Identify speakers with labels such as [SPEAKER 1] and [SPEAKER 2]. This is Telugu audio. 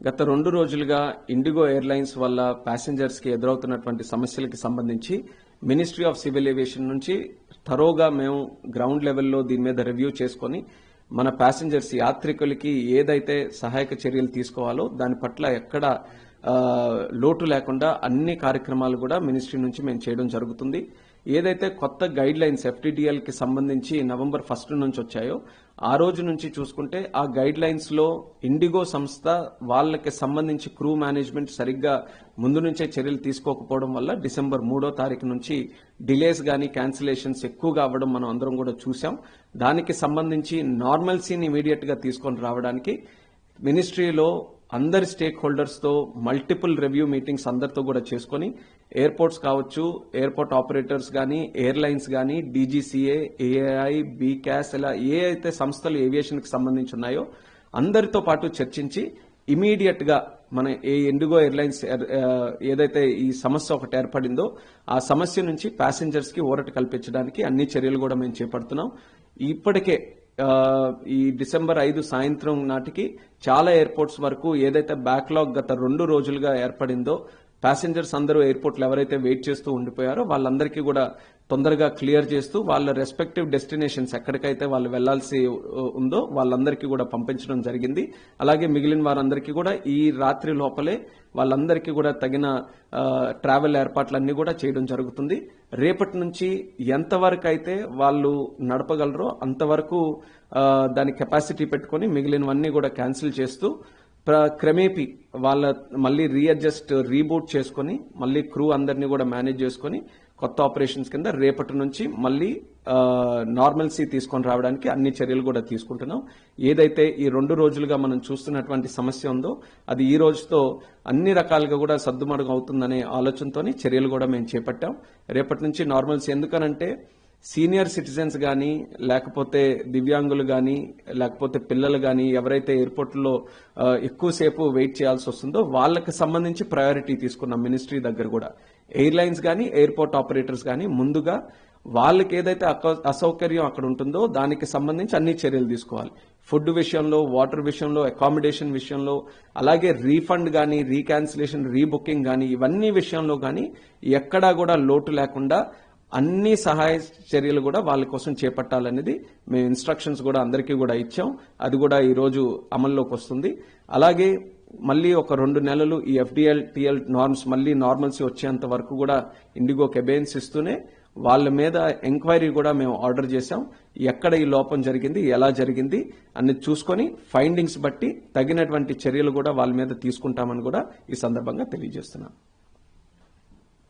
[SPEAKER 1] గత రెండు రోజులుగా ఇండిగో ఎయిర్లైన్స్ వల్ల ప్యాసింజర్స్కి ఎదురవుతున్నటువంటి సమస్యలకి సంబంధించి మినిస్ట్రీ ఆఫ్ సివిల్ ఏవియేషన్ నుంచి థరోగా మేము గ్రౌండ్ లెవెల్లో దీని మీద రివ్యూ చేసుకొని మన ప్యాసింజర్స్ యాత్రికులకి ఏదైతే సహాయక చర్యలు తీసుకోవాలో దాని పట్ల ఎక్కడ లోటు లేకుండా అన్ని కార్యక్రమాలు కూడా మినిస్ట్రీ నుంచి మేము చేయడం జరుగుతుంది. ఏదైతే కొత్త గైడ్ లైన్స్ ఎఫ్టీడీఎల్కి సంబంధించి నవంబర్ ఫస్ట్ నుంచి వచ్చాయో ఆ రోజు నుంచి చూసుకుంటే ఆ గైడ్ లైన్స్లో ఇండిగో సంస్థ వాళ్ళకి సంబంధించి క్రూ మేనేజ్మెంట్ సరిగ్గా ముందు నుంచే చర్యలు తీసుకోకపోవడం వల్ల డిసెంబర్ మూడో తారీఖు నుంచి డిలేస్ గానీ క్యాన్సిలేషన్స్ ఎక్కువగా అవ్వడం మనం అందరం కూడా చూసాం దానికి సంబంధించి నార్మల్సీని ఇమీడియట్గా తీసుకొని రావడానికి మినిస్ట్రీలో అందరి స్టేక్ హోల్డర్స్తో మల్టిపుల్ రివ్యూ మీటింగ్స్ అందరితో కూడా చేసుకొని ఎయిర్పోర్ట్స్ కావచ్చు ఎయిర్పోర్ట్ ఆపరేటర్స్ కానీ ఎయిర్లైన్స్ కానీ డీజీసీఏ ఏఐ బీక్యాస్ ఇలా ఏ అయితే సంస్థలు ఏవియేషన్కి సంబంధించి ఉన్నాయో అందరితో పాటు చర్చించి ఇమీడియట్గా మన ఏ ఇండిగో ఎయిర్లైన్స్ ఎర్- ఏదైతే ఈ సమస్య ఒకటి ఏర్పడిందో ఆ సమస్య నుంచి ప్యాసింజర్స్కి ఊరట కల్పించడానికి అన్ని చర్యలు కూడా మేము చేపడుతున్నాం. ఇప్పటికే ఈ డిసెంబర్ ఐదు సాయంత్రం నాటికి చాలా ఎయిర్పోర్ట్స్ వరకు ఏదైతే బ్యాక్లాగ్ గత రెండు రోజులుగా ఏర్పడిందో ప్యాసింజర్స్ అందరూ ఎయిర్పోర్ట్లో ఎవరైతే వెయిట్ చేస్తూ ఉండిపోయారో వాళ్ళందరికీ కూడా తొందరగా క్లియర్ చేస్తూ వాళ్ళ రెస్పెక్టివ్ డెస్టినేషన్స్ ఎక్కడికైతే వాళ్ళు వెళ్ళాల్సి ఉందో వాళ్ళందరికీ కూడా పంపించడం జరిగింది. అలాగే మిగిలిన వారందరికీ కూడా ఈ రాత్రి లోపలే వాళ్ళందరికీ కూడా తగిన ట్రావెల్ ఏర్పాట్లన్నీ కూడా చేయడం జరుగుతుంది. రేపటి నుంచి ఎంతవరకు అయితే వాళ్ళు నడపగలరో అంతవరకు దాని కెపాసిటీ పెట్టుకొని మిగిలినవన్నీ కూడా క్యాన్సిల్ చేస్తూ క్రమేపీ వాళ్ళ మళ్ళీ రీఅడ్జస్ట్ రీబూట్ చేసుకొని మళ్ళీ క్రూ అందరినీ కూడా మేనేజ్ చేసుకొని కొత్త ఆపరేషన్స్ కింద రేపటి నుంచి మళ్ళీ నార్మల్సీ తీసుకొని రావడానికి అన్ని చర్యలు కూడా తీసుకుంటున్నాం. ఏదైతే ఈ రెండు రోజులుగా మనం చూస్తున్నటువంటి సమస్య ఉందో అది ఈ రోజుతో అన్ని రకాలుగా కూడా సర్దుమడుగు అవుతుందనే ఆలోచనతోని చర్యలు కూడా మేము చేపట్టాం. రేపటి నుంచి నార్మల్సీ ఎందుకనంటే సీనియర్ సిటిజన్స్ కానీ లేకపోతే దివ్యాంగులు కానీ లేకపోతే పిల్లలు కానీ ఎవరైతే ఎయిర్పోర్ట్లో ఎక్కువసేపు వెయిట్ చేయాల్సి వస్తుందో వాళ్ళకి సంబంధించి ప్రయారిటీ తీసుకున్నాం మినిస్ట్రీ దగ్గర కూడా. ఎయిర్లైన్స్ కానీ ఎయిర్పోర్ట్ ఆపరేటర్స్ కానీ ముందుగా వాళ్ళకి ఏదైతే అసౌకర్యం అక్కడ ఉంటుందో దానికి సంబంధించి అన్ని చర్యలు తీసుకోవాలి. ఫుడ్ విషయంలో వాటర్ విషయంలో అకామిడేషన్ విషయంలో అలాగే రీఫండ్ కానీ రీకాన్సిలేషన్ రీబుకింగ్ కానీ ఇవన్నీ విషయంలో కానీ ఎక్కడా కూడా లోటు లేకుండా అన్ని సహాయ చర్యలు కూడా వాళ్ళ కోసం చేపట్టాలనేది మేము ఇన్స్ట్రక్షన్స్ కూడా అందరికీ కూడా ఇచ్చాం. అది కూడా ఈరోజు అమల్లోకి వస్తుంది. అలాగే మళ్ళీ ఒక రెండు నెలలు ఈ F D L T L norms మళ్ళీ నార్మల్సీ వచ్చేంత వరకు కూడా ఇండిగో కెబేన్స్ ఇస్తూనే వాళ్ళ మీద ఎంక్వైరీ కూడా మేము ఆర్డర్ చేశాం. ఎక్కడ ఈ లోపం జరిగింది ఎలా జరిగింది అన్ని చూసుకొని ఫైండింగ్స్ బట్టి తగినటువంటి చర్యలు కూడా వాళ్ళ మీద తీసుకుంటామని కూడా ఈ సందర్భంగా తెలియజేస్తున్నాం.